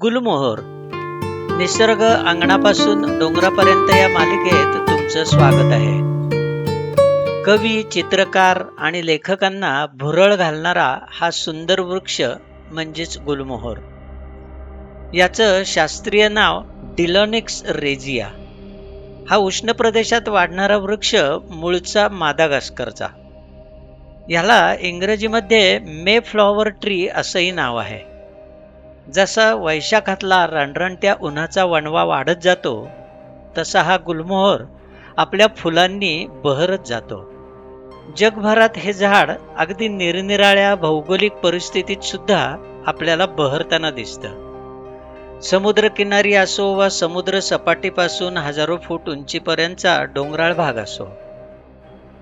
गुलमोहर. निसर्ग अंगणापासून डोंगरापर्यंत या मालिकेत तुमचं स्वागत आहे. कवी चित्रकार आणि लेखकांना भुरळ घालणारा हा सुंदर वृक्ष म्हणजेच गुलमोहर. याचं शास्त्रीय नाव डिलॉनिक्स रेजिया. हा उष्ण प्रदेशात वाढणारा वृक्ष मूळचा मादागास्करचा. ह्याला इंग्रजीमध्ये मे फ्लॉवर ट्री असंही नाव आहे. जसा वैशाखातला रणरणत्या उन्हाचा वणवा वाढत जातो तसा हा गुलमोहर आपल्या फुलांनी बहरत जातो. जगभरात हे झाड अगदी निरनिराळ्या भौगोलिक परिस्थितीत सुद्धा आपल्याला बहरताना दिसतं. समुद्रकिनारी असो वा समुद्र सपाटीपासून हजारो फूट उंचीपर्यंतचा डोंगराळ भाग असो.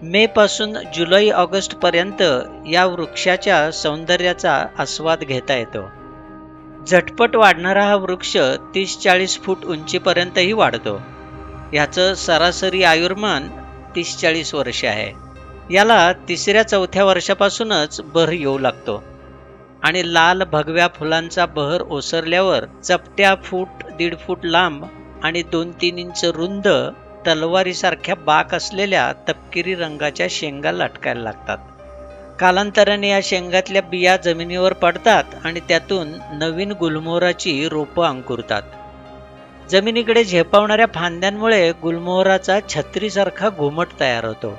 मे पासून जुलै ऑगस्ट पर्यंत या वृक्षाच्या सौंदर्याचा आस्वाद घेता येतो. झटपट वाढणारा हा वृक्ष तीस चाळीस फूट उंचीपर्यंतही वाढतो. याचं सरासरी आयुर्मान तीस चाळीस वर्ष आहे. याला तिसऱ्या चौथ्या वर्षापासूनच बहर येऊ लागतो. आणि लाल भगव्या फुलांचा बहर ओसरल्यावर चपट्या फूट दीड फूट लांब आणि दोन तीन इंच रुंद तलवारीसारख्या बाक असलेल्या तपकिरी रंगाच्या शेंगा लटकायला लागतात. कालांतराने या शेंगातल्या बिया जमिनीवर पडतात आणि त्यातून नवीन गुलमोहराची रोपं अंकुरतात. जमिनीकडे झेपावणाऱ्या फांद्यांमुळे गुलमोहराचा छत्रीसारखा घुमट तयार होतो.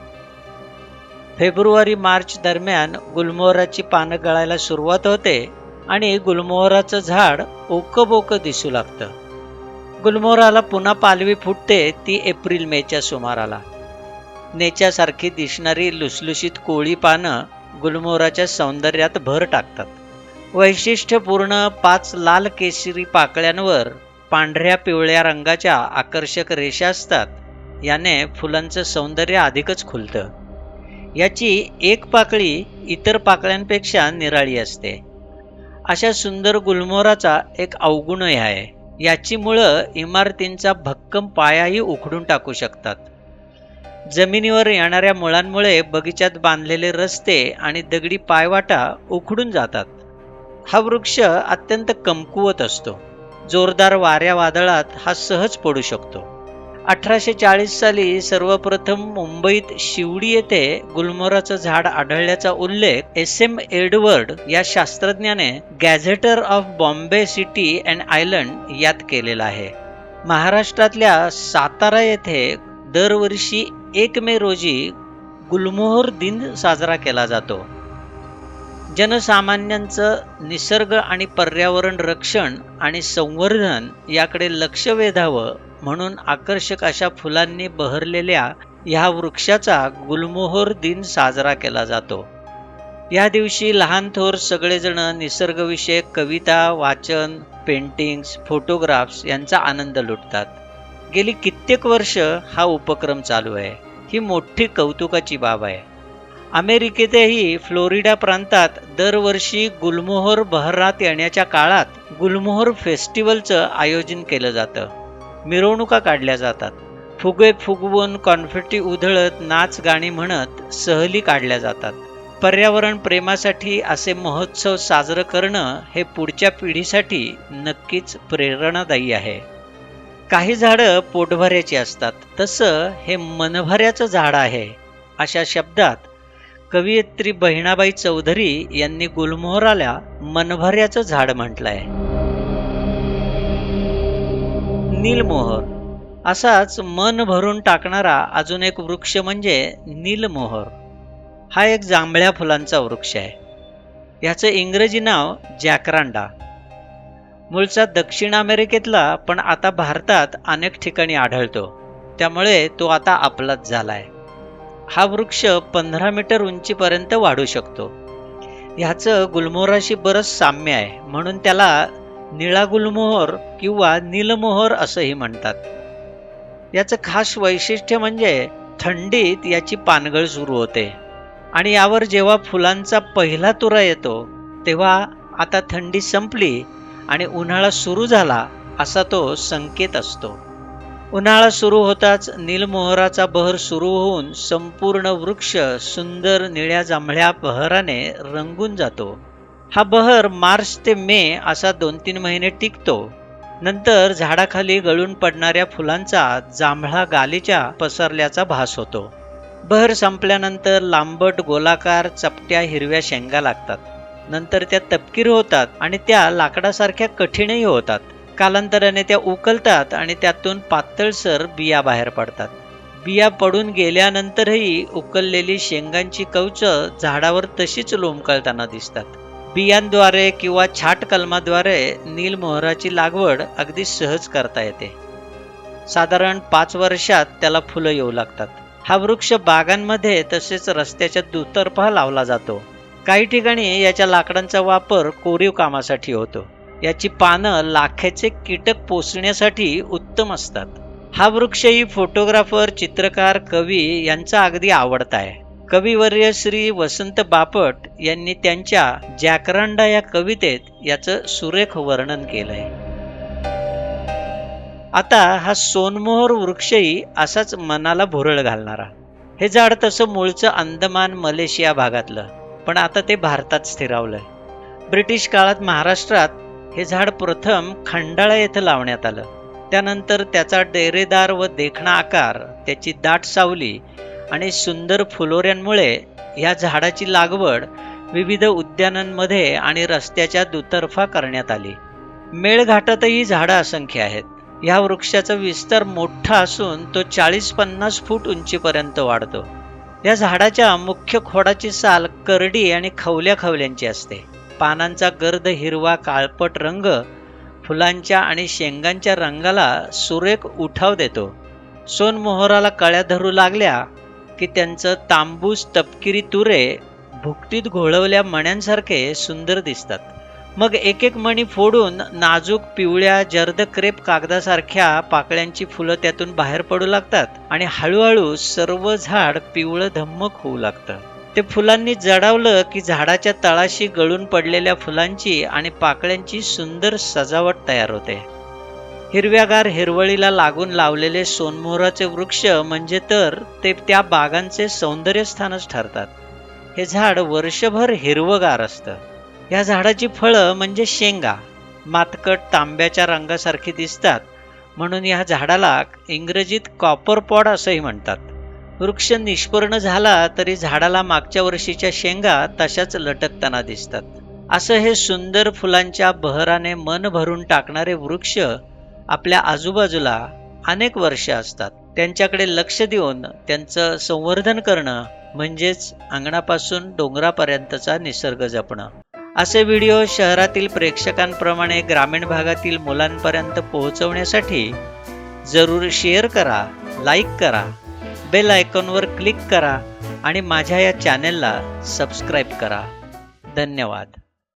फेब्रुवारी मार्च दरम्यान गुलमोहराची पानं गळायला सुरुवात होते आणि गुलमोहराचं झाड ओकबोकं दिसू लागतं. गुलमोहराला पुन्हा पालवी फुटते ती एप्रिल मेच्या सुमाराला. नेच्यासारखी दिसणारी लुसलुशीत कोळी पानं गुलमोहराच्या सौंदर्यात भर टाकतात. वैशिष्ट्यपूर्ण पाच लाल केशरी पाकळ्यांवर पांढऱ्या पिवळ्या रंगाच्या आकर्षक रेषा असतात. याने फुलांचं सौंदर्य अधिकच खुलतं. याची एक पाकळी इतर पाकळ्यांपेक्षा निराळी असते. अशा सुंदर गुलमोहराचा एक अवगुणही आहे. याची मुळं इमारतींचा भक्कम पायाही उखडून टाकू शकतात. जमिनीवर येणाऱ्या मुळांमुळे बगीच्यात बांधलेले रस्ते आणि दगडी पायवाटा उखडून जातात. हा वृक्ष अत्यंत कमकुवत असतो. जोरदार वाऱ्या वादळात हा सहज पडू शकतो. अठराशे चाळीस साली सर्वप्रथम मुंबईत शिवडी येथे गुलमोराचं झाड आढळल्याचा उल्लेख एस एम एडवर्ड या शास्त्रज्ञाने gazetteer of Bombay city and island यात केलेला आहे. महाराष्ट्रातल्या सातारा येथे दरवर्षी एक मे रोजी गुलमोहर दिन साजरा केला जातो. जनसामान्यांचं निसर्ग आणि पर्यावरण रक्षण आणि संवर्धन याकडे लक्ष वेधावं म्हणून आकर्षक अशा फुलांनी बहरलेल्या ह्या वृक्षाचा गुलमोहर दिन साजरा केला जातो. या दिवशी लहान थोर सगळेजण निसर्गविषयक कविता वाचन पेंटिंग्स फोटोग्राफ्स यांचा आनंद लुटतात. गेली कित्येक वर्ष हा उपक्रम चालू आहे. ही मोठी कौतुकाची बाब आहे. अमेरिकेतही फ्लोरिडा प्रांतात दरवर्षी गुलमोहर बहरात येण्याच्या काळात गुलमोहर फेस्टिवलचं आयोजन केलं जातं. मिरवणुका काढल्या जातात. फुगे फुगवून कॉन्फेटी उधळत नाच गाणी म्हणत सहली काढल्या जातात. पर्यावरण प्रेमासाठी असे महोत्सव साजरं करणं हे पुढच्या पिढीसाठी नक्कीच प्रेरणादायी आहे. काही झाडं पोटभऱ्याची असतात. तसं हे मनभऱ्याचं झाड आहे. अशा शब्दात कवयित्री बहिणाबाई चौधरी यांनी गुलमोहराला मनभऱ्याचं झाड म्हटलंय. नीलमोहर. असाच मन भरून टाकणारा अजून एक वृक्ष म्हणजे नीलमोहर. हा एक जांभळ्या फुलांचा वृक्ष आहे. ह्याचं इंग्रजी नाव जॅकरांडा. मूळचा दक्षिण अमेरिकेतला पण आता भारतात अनेक ठिकाणी आढळतो. त्यामुळे तो आता आपलाच झालाय. हा वृक्ष पंधरा मीटर उंचीपर्यंत वाढू शकतो. ह्याचं गुलमोहराशी बरंच साम्य आहे. म्हणून त्याला निळा गुलमोहर किंवा नीलमोहर असंही म्हणतात. याचं खास वैशिष्ट्य म्हणजे थंडीत याची पानगळ सुरू होते. आणि यावर जेव्हा फुलांचा पहिला तुरा येतो तेव्हा आता थंडी संपली आणि उन्हाळा सुरू झाला असा तो संकेत असतो. उन्हाळा सुरू होताच नीलमोहराचा बहर सुरू होऊन संपूर्ण वृक्ष सुंदर निळ्या जांभळ्या बहराने रंगून जातो. हा बहर मार्च ते मे असा दोन तीन महिने टिकतो. नंतर झाडाखाली गळून पडणाऱ्या फुलांचा जांभळा गालीच्या पसरल्याचा भास होतो. बहर संपल्यानंतर लांबट गोलाकार चपट्या हिरव्या शेंगा लागतात. नंतर त्या तपकीर होतात आणि त्या लाकडासारख्या कठीणही होतात. कालांतराने त्या उकलतात आणि त्यातून पातळसर बिया बाहेर पडतात. बिया पडून गेल्यानंतरही उकललेली शेंगांची कवच झाडावर तशीच लोंबकळताना दिसतात. बियांद्वारे किंवा छाट कलमाद्वारे नीलमोहराची लागवड अगदी सहज करता येते. साधारण पाच वर्षात त्याला फुलं येऊ लागतात. हा वृक्ष बागांमध्ये तसेच रस्त्याच्या दुतर्फा लावला जातो. काही ठिकाणी याच्या लाकडांचा वापर कोरीव कामासाठी होतो. याची पानं लाखेचे कीटक पोसण्यासाठी उत्तम असतात. हा वृक्षही फोटोग्राफर चित्रकार कवी यांचा अगदी आवडता आहे. कविवर्य श्री वसंत बापट यांनी त्यांच्या जॅकरांडा या कवितेत याचं सुरेख वर्णन केलंय. आता हा सोनमोहर वृक्षही असाच मनाला भुरळ घालणारा. हे झाड तसं मूळचं अंदमान मलेशिया भागातलं. पण आता ते भारतात स्थिरावलंय. ब्रिटिश काळात महाराष्ट्रात हे झाड प्रथम खंडाळा येथे लावण्यात आलं. त्यानंतर त्याचा डेरेदार व देखणा आकार त्याची दाट सावली आणि सुंदर फुलोऱ्यांमुळे या झाडाची लागवड विविध उद्यानांमध्ये आणि रस्त्याच्या दुतर्फा करण्यात आली. मेळघाटातही झाडं असंख्य आहेत. या वृक्षाचा विस्तार मोठा असून तो चाळीस पन्नास फूट उंचीपर्यंत वाढतो. या झाडाच्या मुख्य खोडाची साल करडी आणि खवल्या खवल्यांची असते. पानांचा गर्द हिरवा काळपट रंग फुलांच्या आणि शेंगांच्या रंगाला सुरेख उठाव देतो. सोनमोहराला कळ्या धरू लागल्या की त्यांचं तांबूस तपकिरी तुरे भुकटीत घोळवल्या मण्यांसारखे सुंदर दिसतात. मग एक एक मणी फोडून नाजूक पिवळ्या जर्द क्रेप कागदासारख्या पाकळ्यांची फुलं त्यातून बाहेर पडू लागतात आणि हळूहळू सर्व झाड पिवळं धम्मक होऊ लागतं. ते फुलांनी जडावलं की झाडाच्या तळाशी गळून पडलेल्या फुलांची आणि पाकळ्यांची सुंदर सजावट तयार होते. हिरव्यागार हिरवळीला लागून लावलेले सोनमोहराचे वृक्ष म्हणजे तर ते त्या बागांचे सौंदर्यस्थानच ठरतात. हे झाड वर्षभर हिरवगार असतं. या झाडाची फळं म्हणजे शेंगा मातकट तांब्याच्या रंगासारखी दिसतात. म्हणून या झाडाला इंग्रजीत कॉपर पॉड असंही म्हणतात. वृक्ष निष्पर्ण झाला तरी झाडाला मागच्या वर्षीच्या शेंगा तशाच लटकताना दिसतात. असं हे सुंदर फुलांच्या बहराने मन भरून टाकणारे वृक्ष आपल्या आजूबाजूला अनेक वर्ष असतात. त्यांच्याकडे लक्ष देऊन त्यांचं संवर्धन करणं म्हणजेच अंगणापासून डोंगरापर्यंतचा निसर्ग जपणं. असे व्हिडिओ शहरातील प्रेक्षकांप्रमाणे ग्रामीण भागातील मुलांपर्यंत पोहोचवण्यासाठी जरूर शेअर करा लाईक करा बेल आयकॉनवर क्लिक करा आणि माझ्या या चॅनेलला सबस्क्राईब करा. धन्यवाद.